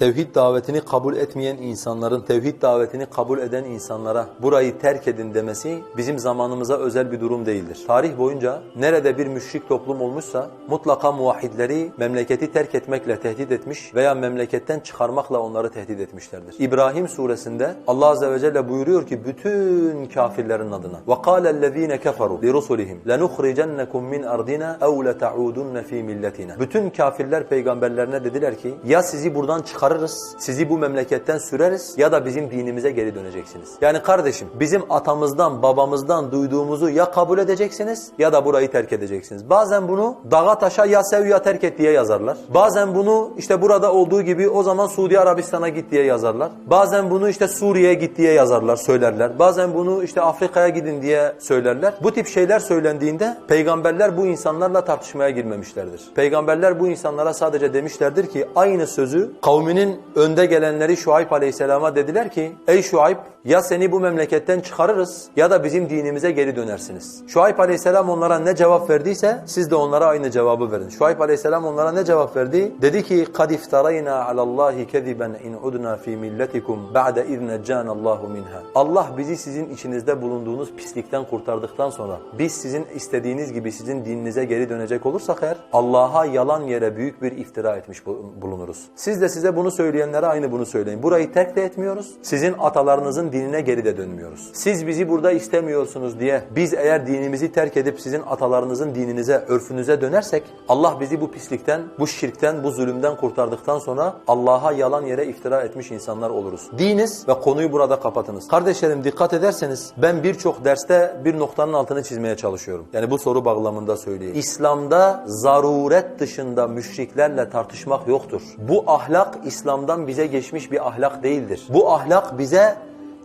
tevhid davetini kabul etmeyen insanların tevhid davetini kabul eden insanlara burayı terk edin demesi bizim zamanımıza özel bir durum değildir. Tarih boyunca nerede bir müşrik toplum olmuşsa mutlaka muvahhidleri memleketi terk etmekle tehdit etmiş veya memleketten çıkarmakla onları tehdit etmişlerdir. İbrahim suresinde Allah azze ve celle buyuruyor ki bütün kafirlerin adına وَقَالَ الَّذ۪ينَ كَفَرُوا لِرُسُلِهِمْ لَنُخْرِجَنَّكُمْ مِنْ أَرْضِنَا اَوْ لَتَعُودُنَّ ف۪ي مِلَّتِنَا Bütün kafirler peygamberlerine dediler ki ya sizi buradan çıkarırız, sizi bu memleketten süreriz ya da bizim dinimize geri döneceksiniz. Yani kardeşim bizim atamızdan, babamızdan duyduğumuzu ya kabul edeceksiniz ya da burayı terk edeceksiniz. Bazen bunu dağa taşa ya sev ya terk et diye yazarlar. Bazen bunu işte burada olduğu gibi o zaman Suudi Arabistan'a git diye yazarlar. Bazen bunu işte Suriye'ye git diye yazarlar, söylerler. Bazen bunu işte Afrika'ya gidin diye söylerler. Bu tip şeyler söylendiğinde peygamberler bu insanlarla tartışmaya girmemişlerdir. Peygamberler bu insanlara sadece demişlerdir ki aynı sözü kavminin önde gelenleri Şuayb Aleyhisselam'a dediler ki ey Şuayb ya seni bu memleketten çıkarırız ya da bizim dinimize geri dönersiniz. Şuayb Aleyhisselam onlara ne cevap verdiyse siz de onlara aynı cevabı verin. Şuayb Aleyhisselam onlara ne cevap verdi? Dedi ki قَدْ اِفْتَرَيْنَا عَلَى اللّٰهِ كَذِبًا اِنْ عُدْنَا ف۪ي مِلَّتِكُمْ بَعْدَ اِذْ نَجَّانَ اللّٰهُ مِنْهَا Allah bizi sizin içinizde bulunduğunuz pislikten kurtardıktan sonra biz sizin istediğiniz gibi sizin dininize geri dönecek olursak eğer Allah'a yalan yere büyük bir iftira etmiş bulunuruz. Siz de size bunu söyleyenlere aynı bunu söyleyin. Burayı terk de etmiyoruz. Sizin atalarınızın dinine geri de dönmüyoruz. Siz bizi burada istemiyorsunuz diye biz eğer dinimizi terk edip sizin atalarınızın dininize, örfünüze dönersek Allah bizi bu pislikten, bu şirkten, bu zulümden kurtardıktan sonra Allah'a yalan yere iftira etmiş insanlar oluruz. Diniz ve konuyu burada kapatınız. Kardeşlerim dikkat ederseniz ben birçok derste bir noktanın altını çizmeye çalışıyorum. Yani bu soru bağlamında söyleyeyim. İslam'da zaruret dışında müşriklerle tartışmak yoktur. Bu ahlak İslam'dan bize geçmiş bir ahlak değildir. Bu ahlak bize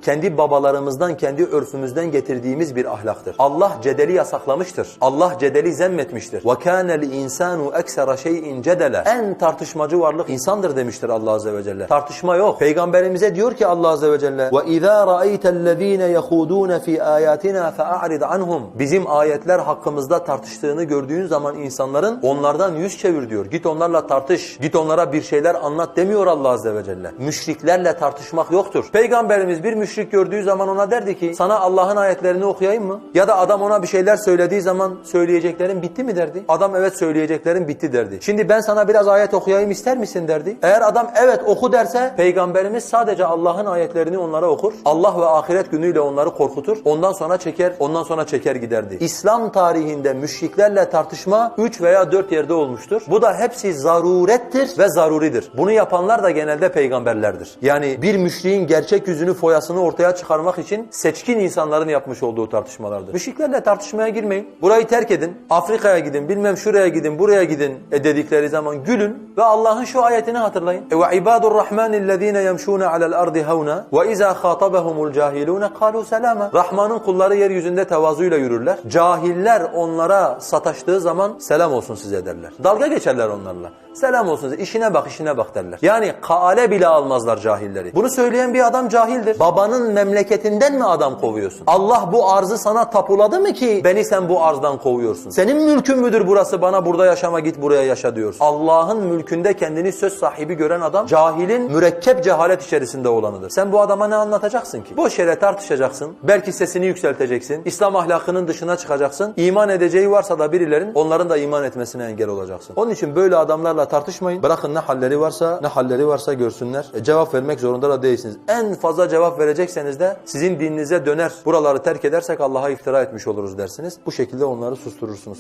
kendi babalarımızdan, kendi örfümüzden getirdiğimiz bir ahlaktır. Allah cedeli yasaklamıştır. Allah cedeli zemmetmiştir. وَكَانَ الْاِنْسَانُ اَكْسَرَ شَيْءٍ cedele. En tartışmacı varlık insandır demiştir Allah Azze ve Celle. Tartışma yok. Peygamberimize diyor ki Allah Azze ve Celle وَاِذَا رَأَيْتَ الَّذ۪ينَ يَخُودُونَ ف۪ي آيَاتِنَا فَأَعْرِضْ عَنْهُمْ Bizim ayetler hakkımızda tartıştığını gördüğün zaman insanların onlardan yüz çevir diyor. Git onlarla tartış. Git onlara bir şeyler anlat demiyor Allah Azze ve Celle. Müşriklerle tartışmak yoktur. Peygamberimiz bir müşrik gördüğü zaman ona derdi ki sana Allah'ın ayetlerini okuyayım mı? Ya da adam ona bir şeyler söylediği zaman söyleyeceklerin bitti mi derdi? Adam evet söyleyeceklerin bitti derdi. Şimdi ben sana biraz ayet okuyayım ister misin derdi. Eğer adam evet oku derse peygamberimiz sadece Allah'ın ayetlerini onlara okur. Allah ve ahiret günüyle onları korkutur. Ondan sonra çeker, ondan sonra çeker giderdi. İslam tarihinde müşriklerle tartışma 3 veya 4 yerde olmuştur. Bu da hepsi zarurettir ve zaruridir. Bunu yapanlar da genelde peygamberlerdir. Yani bir müşriğin gerçek yüzünü foyasını ortaya çıkarmak için seçkin insanların yapmış olduğu tartışmalardır. Müşriklerle tartışmaya girmeyin. Burayı terk edin. Afrika'ya gidin, bilmem şuraya gidin, buraya gidin e dedikleri zaman gülün ve Allah'ın şu ayetini hatırlayın. Ve ibadur rahmanillezine yemşuna alel ardi havna ve iza khatabahumul cahilun kalu selama. Rahman'ın kulları yeryüzünde tevazuyla yürürler. Cahiller onlara sataştığı zaman selam olsun size derler. Dalga geçerler onlarla. Selam olsun size. İşine bak, işine bak derler. Yani kaale bile almazlar cahilleri. Bunu söyleyen bir adam cahildir. Babanın memleketinden mi adam kovuyorsun? Allah bu arzı sana tapuladı mı ki beni sen bu arzdan kovuyorsun? Senin mülkün müdür burası bana burada yaşama git buraya yaşa diyorsun. Allah'ın mülkünde kendini söz sahibi gören adam cahilin mürekkep cehalet içerisinde olanıdır. Sen bu adama ne anlatacaksın ki? Boş yere tartışacaksın. Belki sesini yükselteceksin. İslam ahlakının dışına çıkacaksın. İman edeceği varsa da birilerin onların da iman etmesine engel olacaksın. Onun için böyle adamlarla tartışmayın. Bırakın ne halleri varsa ne halleri varsa görsünler. E, cevap vermek zorunda da değilsiniz. En fazla cevap verecekseniz de sizin dininize döner. Buraları terk edersek Allah'a iftira etmiş oluruz dersiniz. Bu şekilde onları susturursunuz.